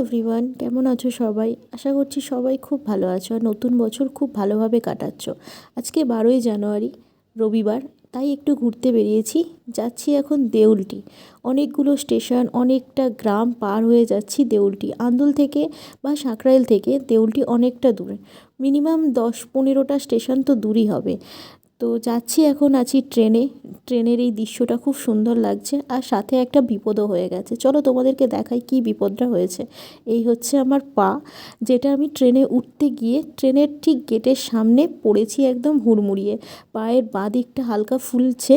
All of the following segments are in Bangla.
এভরিওয়ান কেমন আছো সবাই? আশা করছি সবাই খুব ভালো আছো আর নতুন বছর খুব ভালোভাবে কাটাচ্ছ। আজকে বারোই জানুয়ারি, রবিবার, তাই একটু ঘুরতে বেরিয়েছি। যাচ্ছি এখন দেউলটি। অনেকগুলো স্টেশন, অনেকটা গ্রাম পার হয়ে যাচ্ছি দেউলটি। আন্দুল থেকে বা সাঁকরাইল থেকে দেউলটি অনেকটা দূরে। মিনিমাম দশ পনেরোটা স্টেশন তো দূরই হবে। তো যাচ্ছি এখন আছি ট্রেনে। ট্রেনের এই দৃশ্যটা খুব সুন্দর লাগছে আর সাথে একটা বিপদও হয়ে গেছে। চলো তোমাদেরকে দেখাই কী বিপদটা হয়েছে। এই হচ্ছে আমার পা, যেটা আমি ট্রেনে উঠতে গিয়ে ট্রেনের ঠিক গেটের সামনে পড়েছি একদম হুড়মুড়িয়ে। পায়ের বাঁ দিকটা হালকা ফুলছে।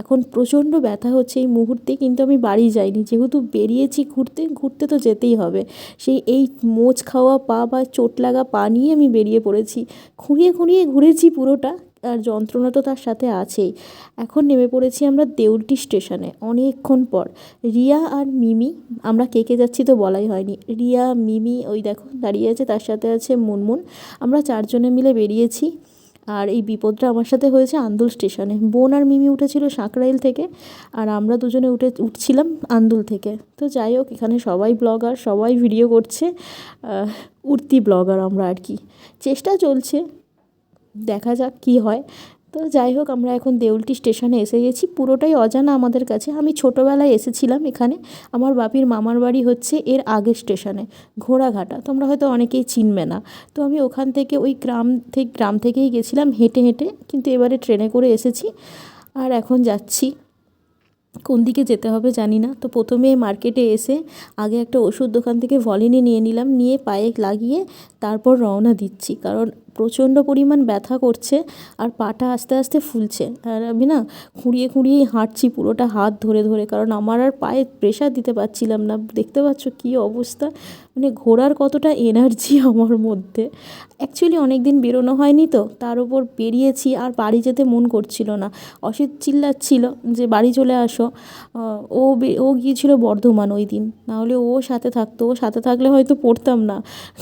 এখন প্রচণ্ড ব্যথা হচ্ছে এই মুহূর্তে, কিন্তু আমি বাড়ি যাইনি। যেহেতু বেরিয়েছি ঘুরতে ঘুরতে তো যেতেই হবে। সেই এই মোচ খাওয়া পা বা চোট লাগা পা নিয়ে আমি বেরিয়ে পড়েছি। খুঁড়িয়ে খুঁড়িয়ে ঘুরেছি পুরোটা। আর যন্ত্রণা তো তার সাথে আছেই। এখন নেমে পড়েছি আমরা দেউলটি স্টেশনে। অনেকক্ষণ পর। রিয়া আর মিমি, আমরা কে কে যাচ্ছি তো বলাই হয়নি। রিয়া, মিমি, ওই দেখো, দাঁড়িয়ে আছে, তার সাথে আছে মুনমুন। আমরা চারজনে মিলে বেরিয়েছি আর এই বিপদটা আমার সাথে হয়েছে আন্দুল স্টেশনে। বোন আর মিমি উঠেছিল সাঁকরাইল থেকে আর আমরা দুজনে উঠে, উঠছিলাম আন্দুল থেকে। তো যাই হোক, এখানে সবাই ব্লগার, সবাই ভিডিও করছে উঠতি ব্লগার আমরা আর কি। চেষ্টা চলছে। দেখা যাক কী হয়। তো যাই হোক, আমরা এখন দেউলটি স্টেশনে এসে গেছি। পুরোটাই অজানা আমাদের কাছে। আমি ছোটোবেলায় এসেছিলাম এখানে। আমার বাপির মামার বাড়ি হচ্ছে এর আগের স্টেশনে, ঘোড়াঘাটা। তোমরা হয়তো অনেকেই চিনবে না। তো আমি ওখান থেকে ওই গ্রাম থেকে গ্রাম থেকেই গেছিলাম হেঁটে হেঁটে। কিন্তু এবারে ট্রেনে করে এসেছি। আর এখন যাচ্ছি। কোন দিকে যেতে হবে জানি না। তো প্রথমে মার্কেটে এসে আগে একটা ওষুধ দোকান থেকে ভলিনি নিয়ে নিলাম। নিয়ে পায়ে লাগিয়ে তারপর রওনা দিচ্ছি। কারণ প্রচণ্ড পরিমাণ ব্যথা করছে আর পাটা আস্তে আস্তে ফুলছে। আর আমি না খুঁড়িয়ে খুঁড়িয়েই হাঁটছি পুরোটা হাত ধরে ধরে, কারণ আমার আর পায়ে প্রেশার দিতে পারছিলাম না। দেখতে পাচ্ছ কী অবস্থা? মানে ঘোরার কতটা এনার্জি আমার মধ্যে। অ্যাকচুয়ালি অনেক দিন বেরোনো হয়নি তো, তার উপর বেরিয়েছি আর বাড়ি যেতে মন করছিল না। অসিত চিল্লাচ্ছিল যে, বাড়ি চলে আসো। ও ও গিয়েছিল বর্ধমান ওই দিন। নাহলে ও সাথে থাকতো, ও সাথে থাকলে হয়তো পড়তাম না।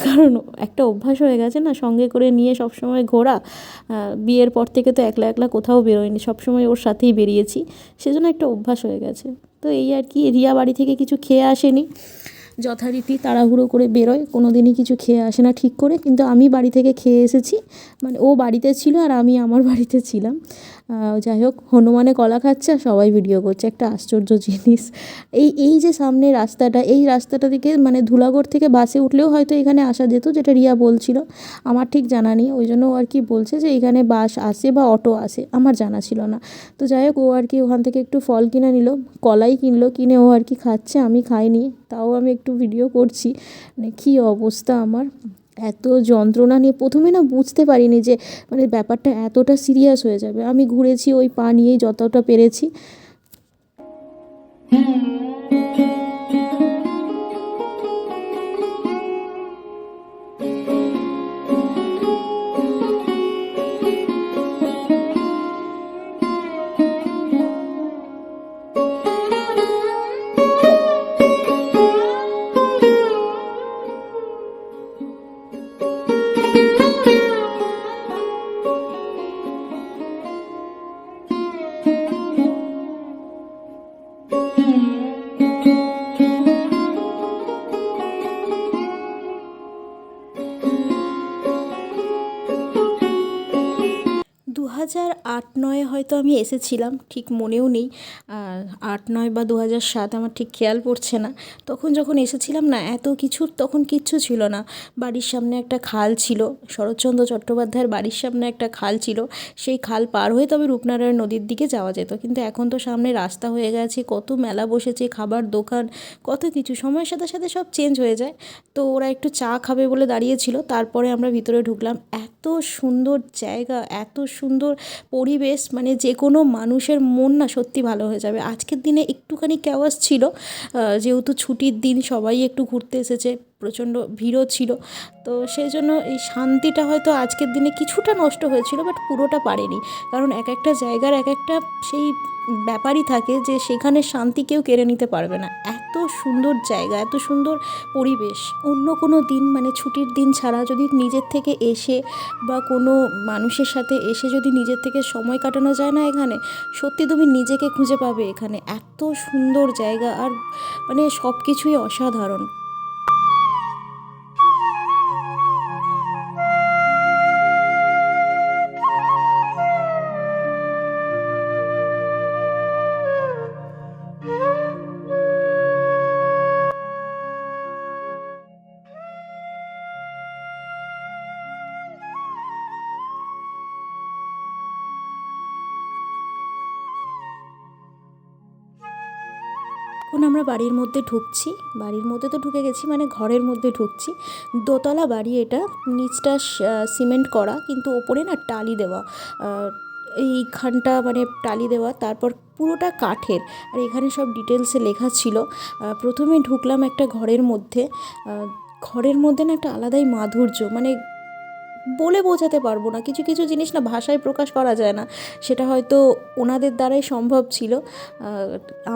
কারণ একটা অভ্যাস হয়ে গেছে না, সঙ্গে করে নিয়ে সব সময় ঘোরা বিয়ের পর থেকে তো একলা একলা কোথাও বেরোয়নি সব সময় ওর সাথেই বেরিয়েছি। সেজন্য একটা অভ্যাস হয়ে গেছে। তো এই আর কি, রিয়া বাড়ি থেকে কিছু খেয়ে আসেনি। যথারীতি তাড়াহুড়ো করে বেরোয় কোনো দিনই কিছু খেয়ে আসে না ঠিক করে। কিন্তু আমি বাড়ি থেকে খেয়ে এসেছি মানে ও বাড়িতে ছিল আর আমি আমার বাড়িতে ছিলাম। যাই হোক, হনুমানে কলা খাচ্ছে আর সবাই ভিডিও করছে। একটা আশ্চর্য জিনিস। এই এই যে সামনে রাস্তাটা, এই রাস্তাটা থেকে মানে ধুলাগড় থেকে বাসে উঠলেও হয়তো এখানে আসা যেত, যেটা রিয়া বলছিল। আমার ঠিক জানা নেই, ওই জন্য আর কি বলছে যে এখানে বাস আসে বা অটো আসে, আমার জানা ছিল না। তো যাই হোক, ও আর কি ওখান থেকে একটু ফল কিনে নিল, কলাই কিনলো, কিনে ও আর কি খাচ্ছে, আমি খাইনি, তাও আমি একটু ভিডিও করছি। মানে কী অবস্থা আমার। এত যন্ত্রণা নিয়ে প্রথমে না বুঝতে পারিনি যে মানে ব্যাপারটা এতটা সিরিয়াস হয়ে যাবে। আমি ঘুরেছি, ওই পা নিয়েই যতটা পেরেছি। আমি এসেছিলাম, ঠিক মনেও নেই। আট নয় বা দু হাজার সাত আমার ঠিক খেয়াল পড়ছে না। তখন যখন এসেছিলাম না, এত কিছু তখন কিচ্ছু ছিল না। বাড়ির সামনে একটা খাল ছিল, শরৎচন্দ্র চট্টোপাধ্যায়ের বাড়ির সামনে একটা খাল ছিল। সেই খাল পার হয়ে তবে রূপনারায়ণ নদীর দিকে যাওয়া যেত। কিন্তু এখন তো সামনে রাস্তা হয়ে গেছে, কত মেলা বসেছে, খাবার দোকান, কত কিছু। সময়ের সাথে সাথে সব চেঞ্জ হয়ে যায়। তো ওরা একটু চা খাবে বলে দাঁড়িয়েছিল। তারপরে আমরা ভিতরে ঢুকলাম। এত সুন্দর জায়গা, এত সুন্দর পরিবেশ মানে যে কোনো মানুষের মন না সত্যি ভালো হয়ে যাবে। আজকের দিনে একটুখানি ক্যাওয়াস ছিল যেহেতু ছুটির দিন সবাই একটু ঘুরতে এসেছে, প্রচণ্ড ভিড়ও ছিল। তো সেই জন্য এই শান্তিটা হয়তো আজকের দিনে কিছুটা নষ্ট হয়েছিল বাট পুরোটা পারেনি। কারণ এক একটা জায়গার এক একটা সেই ব্যাপারই থাকে যে সেখানে শান্তি কেউ কেড়ে নিতে পারবে না। এত সুন্দর জায়গা, এত সুন্দর পরিবেশ। অন্য কোনো দিন মানে ছুটির দিন ছাড়া যদি নিজের থেকে এসে বা কোনো মানুষের সাথে এসে যদি নিজের থেকে সময় কাটানো যায় না এখানে, সত্যি তুমি নিজেকে খুঁজে পাবে এখানে। এত সুন্দর জায়গা আর মানে সব কিছুই অসাধারণ। আমরা বাড়ির মধ্যে ঢুকছি, বাড়ির মধ্যে তো ঢুকে গেছি মানে ঘরের মধ্যে ঢুকছি, দোতলা বাড়ি এটা, নিচটা সিমেন্ট করা, কিন্তু ওপরে না টালি দেওয়া। এইখানটা মানে টালি দেওয়া, তারপর পুরোটা কাঠের, আর এখানে সব ডিটেলসে লেখা ছিল। প্রথমে ঢুকলাম একটা ঘরের মধ্যে ঘরের মধ্যে না একটা আলাদাই মাধুর্য মানে বলে বোঝাতে পারব না। কিছু কিছু জিনিস না ভাষায় প্রকাশ করা যায় না। সেটা হয়তো ওনাদের দ্বারাই সম্ভব ছিল।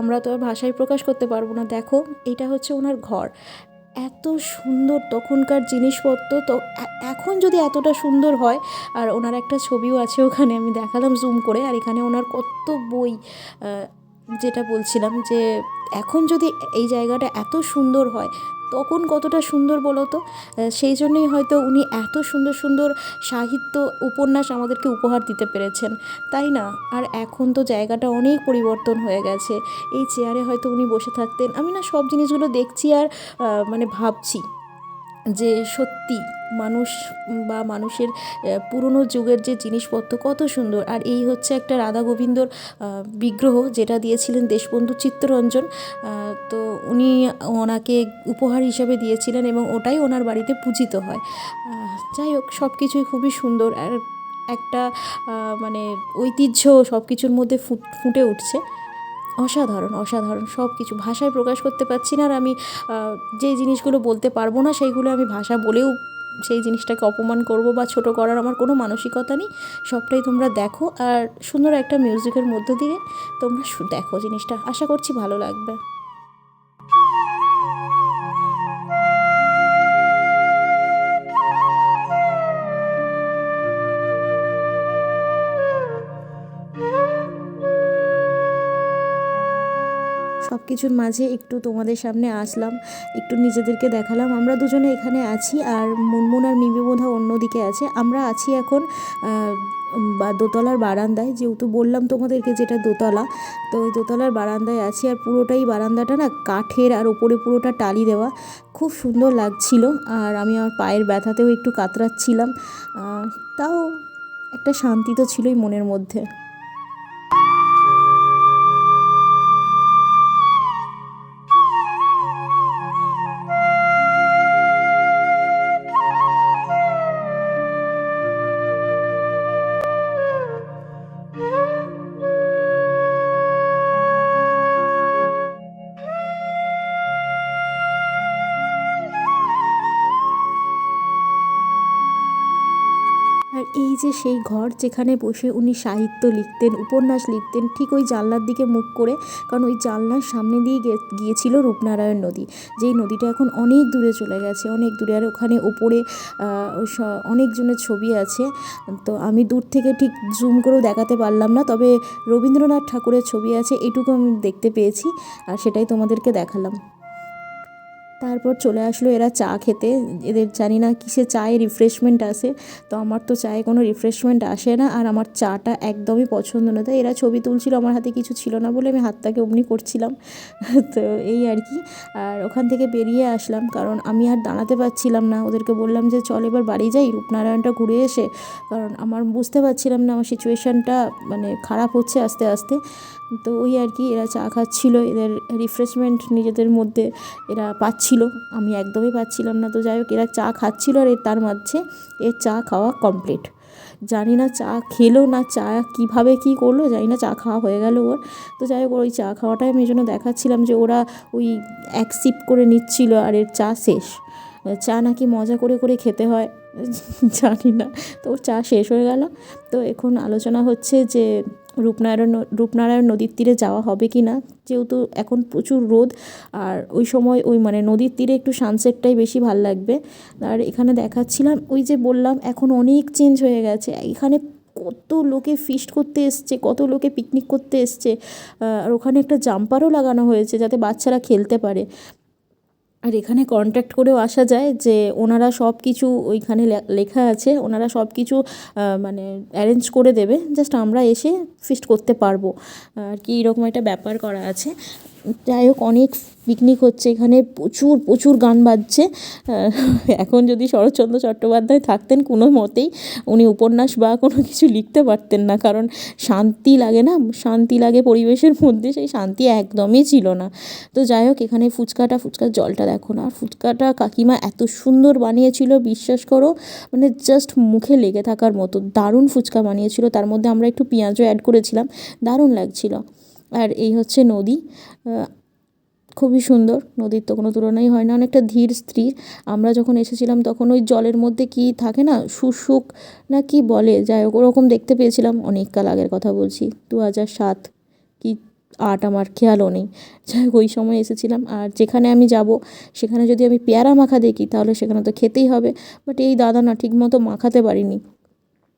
আমরা তো আর ভাষায় প্রকাশ করতে পারব না। দেখো, এটা হচ্ছে ওনার ঘর। এত সুন্দর তখনকার জিনিসপত্র তো এখন যদি এতটা সুন্দর হয়, আর ওনার একটা ছবিও আছে ওখানে, আমি দেখালাম জুম করে, আর এখানে ওনার কত বই যেটা বলছিলাম যে, এখন যদি এই জায়গাটা এত সুন্দর হয় তখন কতটা সুন্দর বলো তো? সেই জন্যই হয়তো উনি এত সুন্দর সুন্দর সাহিত্য উপন্যাস আমাদেরকে উপহার দিতে পেরেছেন। তাই না? আর এখন তো জায়গাটা অনেক পরিবর্তন হয়ে গেছে। এই চেয়ারে হয়তো উনি বসে থাকতেন। আমি না সব জিনিসগুলো দেখছি আর মানে ভাবছি যে সত্যি মানুষ বা মানুষের পুরনো যুগের যে জিনিসপত্র কত সুন্দর। আর এই হচ্ছে একটা রাধা গোবিন্দর বিগ্রহ যেটা দিয়েছিলেন দেশবন্ধু চিত্তরঞ্জন। তো উনি ওনাকে উপহার হিসাবে দিয়েছিলেন এবং ওটাই ওনার বাড়িতে পূজিত হয়। যাই হোক সব কিছুই খুবই সুন্দর। আর একটা মানে ঐতিহ্য সব কিছুর মধ্যে ফুট- উঠছে। অসাধারণ অসাধারণ সব কিছু ভাষায় প্রকাশ করতে পারছি না আর আমি যে জিনিসগুলো বলতে পারব না সেইগুলো আমি ভাষা বলেও সেই জিনিসটাকে অপমান করব বা ছোট করার আমার কোনো মানসিকতা নেই। সবটাই তোমরা দেখো আর সুন্দর একটা মিউজিকের মধ্য দিয়ে তোমরা দেখো জিনিসটা। আশা করছি ভালো লাগবে। সব কিছুর মাঝে একটু তোমাদের সামনে আসলাম, একটু নিজেদেরকে দেখালাম। আমরা দুজনে এখানে আছি আর মুনমুন আর মিমি বোধা অন্যদিকে আছে। আমরা আছি এখন বা দোতলার বারান্দায়। যেহেতু বললাম তোমাদেরকে যেটা দোতলা, তো ওই দোতলার বারান্দায় আছি আর পুরোটাই বারান্দাটা না কাঠের আর ওপরে পুরোটা টালি দেওয়া। খুব সুন্দর লাগছিল আর আমি আমার পায়ের ব্যথাতেও একটু কাতরাচ্ছিলাম। তাও একটা শান্তি তো ছিলই মনের মধ্যে। এই যে সেই ঘর যেখানে বসে উনি সাহিত্য লিখতেন, উপন্যাস লিখতেন, ঠিক ওই জানলার দিকে মুখ করে, কারণ ওই জানলার সামনে দিয়ে গিয়েছিল রূপনারায়ণ নদী। যেই নদীটা এখন অনেক দূরে চলে গেছে, অনেক দূরে, আর ওখানে ওপরে অনেকজনের ছবি আছে। তো আমি দূর থেকে ঠিক জুম করেও দেখাতে পারলাম না, তবে রবীন্দ্রনাথ ঠাকুরের ছবি আছে, এটুকু আমি দেখতে পেয়েছি, আর সেটাই তোমাদেরকে দেখালাম। তারপর চলে আসলো এরা চা খেতে। এদের জানি না কিসে চায়ে রিফ্রেশমেন্ট আসে। তো আমার তো চায়ে কোনো রিফ্রেশমেন্ট আসে না আর আমার চাটা একদমই পছন্দ না। তাই এরা ছবি তুলছিল, আমার হাতে কিছু ছিল না বলে আমি হাতটাকে অমনি করছিলাম। তো এই আর কি। আর ওখান থেকে বেরিয়ে আসলাম কারণ আমি আর দাঁড়াতে পারছিলাম না। ওদেরকে বললাম যে, চল এবার বাড়ি যাই, রূপনারায়ণটা ঘুরে এসে। কারণ আমার বুঝতে পারছিলাম না আমার সিচুয়েশানটা মানে খারাপ হচ্ছে আস্তে আস্তে। তো ওই আর কি, এরা চা খাচ্ছিল, এদের রিফ্রেশমেন্ট নিজেদের মধ্যে এরা পাচ্ছিল। আমি একদমই পাচ্ছিলাম না, তো যাই হোক, এরা চা খাচ্ছিল আর তার মাঝে এর চা খাওয়া কমপ্লিট জানি না চা খেলো না চা কীভাবে কি করল, জানি না, চা খাওয়া হয়ে গেল ওর। তো যাই হোক, ওই চা খাওয়াটাই আমি জন্য দেখাচ্ছিলাম যে ওরা ওই এক সিপ করে নিচ্ছিল আর এর চা শেষ। চা নাকি মজা করে করে খেতে হয়, জানি না। তো চা শেষ হয়ে গেল। তো এখন আলোচনা হচ্ছে যে রূপনারায়ণ রূপনারায়ণ নদীর তীরে যাওয়া হবে কি না? যেহেতু এখন প্রচুর রোদ, আর ওই সময় ওই মানে নদীর তীরে একটু সানসেটটাই বেশি ভালো লাগবে। আর এখানে দেখাচ্ছিলাম, ওই যে বললাম, এখন অনেক চেঞ্জ হয়ে গেছে। এখানে কত লোকে ফিস্ট করতে এসছে, কত লোকে পিকনিক করতে এসছে। আর ওখানে একটা জাম্পারও লাগানো হয়েছে যাতে বাচ্চারা খেলতে পারে। আর এখানে কন্ট্যাক্ট করেও আসা যায় যে ওনারা সব কিছু ওইখানে লেখা আছে, ওনারা সব কিছু মানে অ্যারেঞ্জ করে দেবে। জাস্ট আমরা এসে ফিস্ট করতে পারব। আর কি এরকম একটা ব্যাপার করা আছে। যাই হোক, অনেক পিকনিক হচ্ছে এখানে, প্রচুর প্রচুর গান বাজছে। এখন যদি শরৎচন্দ্র চট্টোপাধ্যায় থাকতেন কোনো মতেই উনি উপন্যাস বা কোনো কিছু লিখতে পারতেন না, কারণ শান্তি লাগে না, শান্তি লাগে পরিবেশের মধ্যে, সেই শান্তি একদমই ছিল না। তো যাই হোক, এখানে ফুচকাটা, ফুচকার জলটা দেখো না, আর ফুচকাটা কাকিমা এত সুন্দর বানিয়েছিল, বিশ্বাস করো মানে জাস্ট মুখে লেগে থাকার মতো, দারুণ ফুচকা বানিয়েছিল, তার মধ্যে আমরা একটু পেঁয়াজও অ্যাড করেছিলাম, দারুণ লাগছিল। আর এই হচ্ছে নদী। খুবই সুন্দর, নদীর তো কোনো তুলনাই হয় না, অনেকটা ধীর স্থির। আমরা যখন এসেছিলাম তখন ওই জলের মধ্যে কি থাকে না, শুশুক না কি বলে, যাই হোক, ওরকম দেখতে পেয়েছিলাম। অনেক কাল আগের কথা বলছি দু হাজার সাত, কি আট আমার খেয়ালও নেই। যাই হোক, ওই সময় এসেছিলাম। আর যেখানে আমি যাব, সেখানে যদি আমি পেয়ারা মাখা দেখি, তাহলে সেখানে তো খেতেই হবে। বাট এই দাদা না ঠিক মতো মাখাতে পারিনি।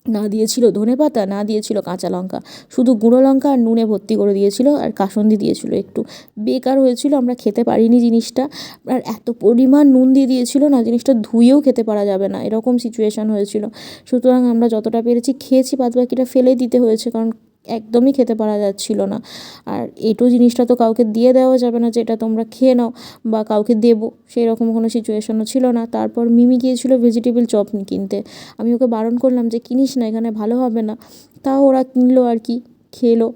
না দিয়েছিল ধনে পাতা, না দিয়েছিল কাঁচা লঙ্কা। শুধু গুঁড়ো লঙ্কা আর নুনে ভর্তি করে দিয়েছিল আর কাসন্দি দিয়েছিল একটু। বেকার হয়েছিল, আমরা খেতে পারিনি জিনিসটা। আর এত পরিমাণ নুন দিয়ে দিয়েছিল না, জিনিসটা ধুয়েও খেতে পারা যাবে না। এরকম সিচুয়েশান হয়েছিল। সুতরাং আমরা যতটা পেরেছি খেয়েছি বাদ বাকিটা ফেলে দিতে হয়েছে, কারণ একদমই খেতে পারা যাচ্ছিল না। আর এটো জিনিসটা তো কাউকে দিয়ে দেওয়া যাবে না যে এটা তোমরা খেয়ে নাও বা কাউকে দেবো সেই রকম কোনো সিচুয়েশনও ছিল না। তারপর মিমি গিয়েছিল ভেজিটেবল চপ কিনতে। আমি ওকে বারণ করলাম যে, কিনিস না, এখানে ভালো হবে না। তাও ওরা কিনলো আর কি, খেলো।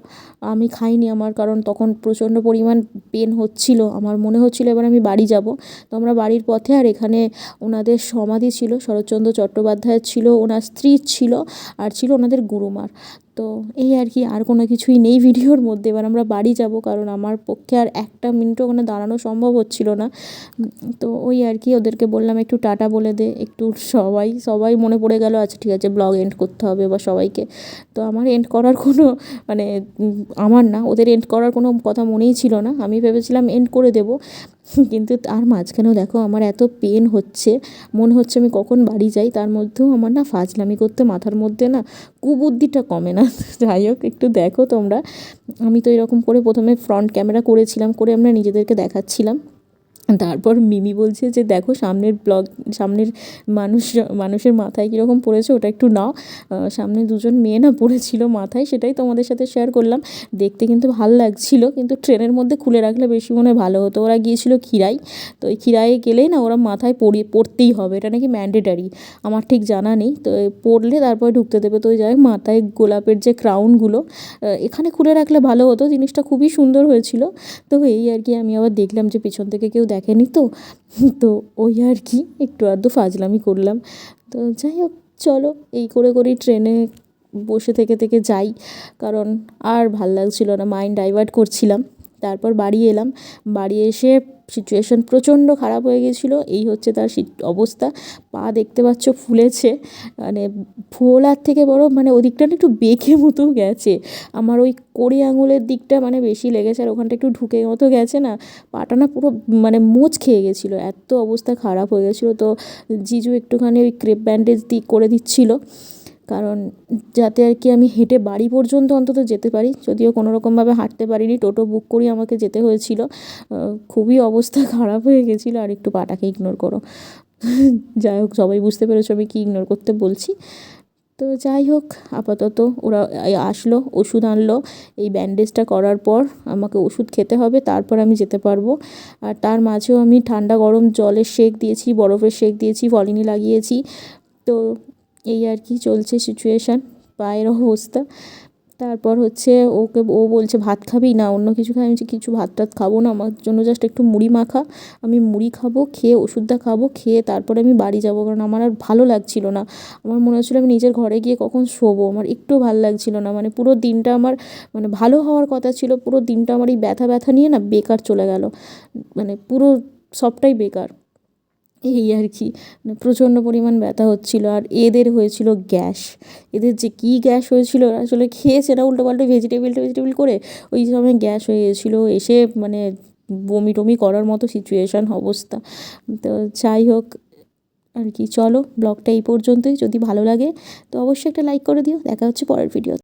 আমি খাইনি আমার, কারণ তখন প্রচণ্ড পরিমাণ পেন হচ্ছিল। আমার মনে হচ্ছিল এবার আমি বাড়ি যাব। তো আমরা বাড়ির পথে, আর এখানে ওনাদের সমাধি ছিল। শরৎচন্দ্র চট্টোপাধ্যায়ের ছিল, ওনার স্ত্রীর ছিল, আর ছিল ওনাদের গুরুমার। তো এই আর কি, আর কোনো কিছুই নেই ভিডিওর মধ্যে। এবার আমরা বাড়ি যাব, কারণ আমার পক্ষে আর একটা মিনিটও ওখানে দাঁড়ানো সম্ভব হচ্ছিল না। তো ওই আর কি, ওদেরকে বললাম, একটু টাটা বলে দে, একটু সবাই সবাই মনে পড়ে গেল আচ্ছা ঠিক আছে ব্লগ এন্ড করতে হবে বা সবাইকে। তো আমার এন্ড করার কোনো মানে আমার না, ওদের এন্ড করার কোনো কথা মনেই ছিল না। আমি ভেবেছিলাম এন্ড করে দেবো কিন্তু তার মাঝখানেও দেখো আমার এত পেন হচ্ছে। মনে হচ্ছে আমি কখন বাড়ি যাই, তার মধ্যেও আমার না ফাজলামি করতে মাথার মধ্যে না কুবুদ্ধিটা কমে না। যাই হোক, একটু দেখো তোমরা। আমি তো এরকম করে প্রথমে ফ্রন্ট ক্যামেরা করেছিলাম, করে আমরা নিজেদেরকে দেখাচ্ছিলাম। তারপর মিমি বলছে যে, দেখো, সামনের ব্লগ সামনের মানুষ, মানুষের মাথায় কীরকম পড়েছে ওটা একটু নাও। সামনে দুজন মেয়ে না পড়েছিল মাথায়, সেটাই তোমাদের সাথে শেয়ার করলাম। দেখতে কিন্তু ভালো লাগছিল, কিন্তু ট্রেনের মধ্যে খুলে রাখলে বেশি মনে ভালো হতো। ওরা গিয়েছিল খিরাই তো ওই খিরাইয়ে গেলেই না ওরা মাথায় পড়িয়ে পড়তেই হবে। এটা নাকি ম্যান্ডেটারি আমার ঠিক জানা নেই। তো পড়লে তারপরে ঢুকতে দেবে। তো ওই যাই মাথায় গোলাপের যে ক্রাউনগুলো এখানে খুলে রাখলে ভালো হতো। জিনিসটা খুবই সুন্দর হয়েছিল। তো এই আর কি আমি আবার দেখলাম যে, পিছন থেকে কেউ দেখেনি তো? তো ওই আর কি, একটু আধটু ফাজলামি করলাম। তো যাই হোক, চলো এই করে করেই ট্রেনে বসে থেকে থেকে যাই। কারণ আর ভালো লাগছিল না, মাইন্ড ডাইভার্ট করছিলাম। তারপর বাড়ি এলাম। বাড়ি এসে সিচুয়েশন প্রচণ্ড খারাপ হয়ে গেছিল। এই হচ্ছে তার অবস্থা। পা দেখতে পাচ্ছ ফুলেছে। মানে ফোলার থেকে বড় মানে ওদিকটা না একটু বেঁকে মতো গেছে। আমার ওই কড়ি আঙুলের দিকটা মানে বেশি লেগেছে আর ওখানটা একটু ঢুকে মতো গেছে না। পাটা না পুরো মানে মোচ খেয়ে গেছিল। এত অবস্থা খারাপ হয়ে গেছিল। তো জিজু একটুখানি ওই ক্রেপ ব্যান্ডেজ দি, করে দিচ্ছিল। কারণ যাতে আর কি আমি হেঁটে বাড়ি পর্যন্ত অন্তত যেতে পারি। যদিও কোনো রকমভাবে হাঁটতে পারিনি, টোটো বুক করেই আমাকে যেতে হয়েছিল। খুবই অবস্থা খারাপ হয়ে গেছিল, আর একটু পাটাকে ইগনোর করো। যাই হোক, সবাই বুঝতে পেরেছ আমি কি ইগনোর করতে বলছি। তো যাই হোক, আপাতত ওরা আসলো, ওষুধ আনলো। এই ব্যান্ডেজটা করার পর আমাকে ওষুধ খেতে হবে, তারপর আমি যেতে পারব। আর তার মাঝেও আমি ঠান্ডা গরম জলের শেক দিয়েছি, বরফের শেক দিয়েছি, ফলিনি লাগিয়েছি। তো এই আর কি চলছে সিচুয়েশান পায়ের অবস্থা। তারপর হচ্ছে ওকে, ও বলছে, ভাত খাবি না, অন্য কিছু খাই। আমি কিছু ভাত টাত খাব না, আমার জন্য জাস্ট একটু মুড়ি মাখা। আমি মুড়ি খাব, খেয়ে ওষুধটা খাব, খেয়ে তারপরে আমি বাড়ি যাব। কারণ আমার আর ভালো লাগছিল না। আমার মনে হচ্ছিল আমি নিজের ঘরে গিয়ে কখন শোবো। আমার একটু ভালো লাগছিল না। মানে পুরো দিনটা আমার মানে ভালো হওয়ার কথা ছিল, পুরো দিনটা আমার এই ব্যথা ব্যথা নিয়ে না বেকার চলে গেল। মানে পুরো সবটাই বেকার। এই আর কি। মানে প্রচণ্ড পরিমাণ ব্যথা হচ্ছিল আর এদের হয়েছিল গ্যাস। এদের যে কী গ্যাস হয়েছিল আসলে খেয়েছে না উল্টো পাল্টো ভেজিটেবিল টেজিটেবিল করে ওই সময় গ্যাস হয়ে গেছিল। এসে মানে বমি টমি করার মতো সিচুয়েশান অবস্থা। তো যাই হোক আর কি, চলো ব্লগটা এই পর্যন্তই। যদি ভালো লাগে তো অবশ্যই একটা লাইক করে দিও। দেখা হচ্ছে পরের ভিডিও